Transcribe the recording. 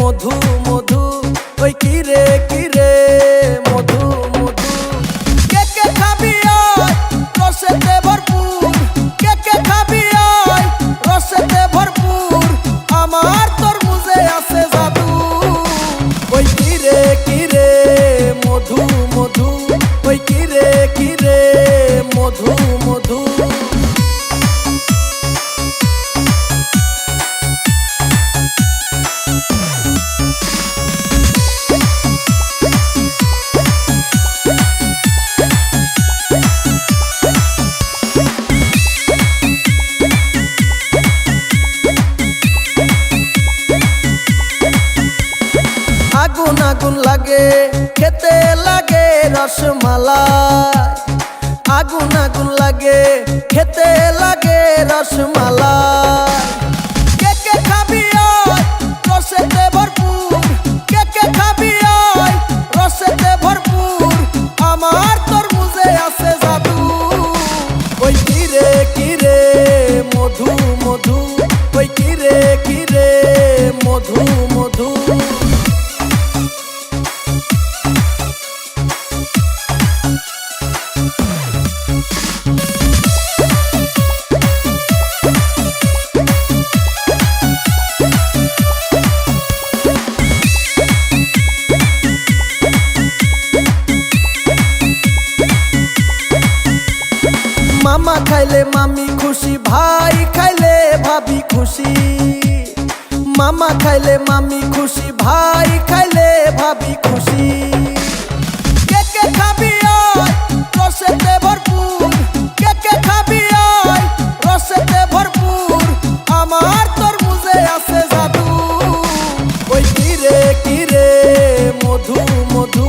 মধু আগুন লাগে খেতে লাগে রসমালাই। খাইলে মামি খুশি, ভাই খাইলে ভাবি খুশি। মামা খাইলে মামি খুশি, ভাই খাইলে ভাবি খুশি। কে কে কে কে আছে মধু মধু।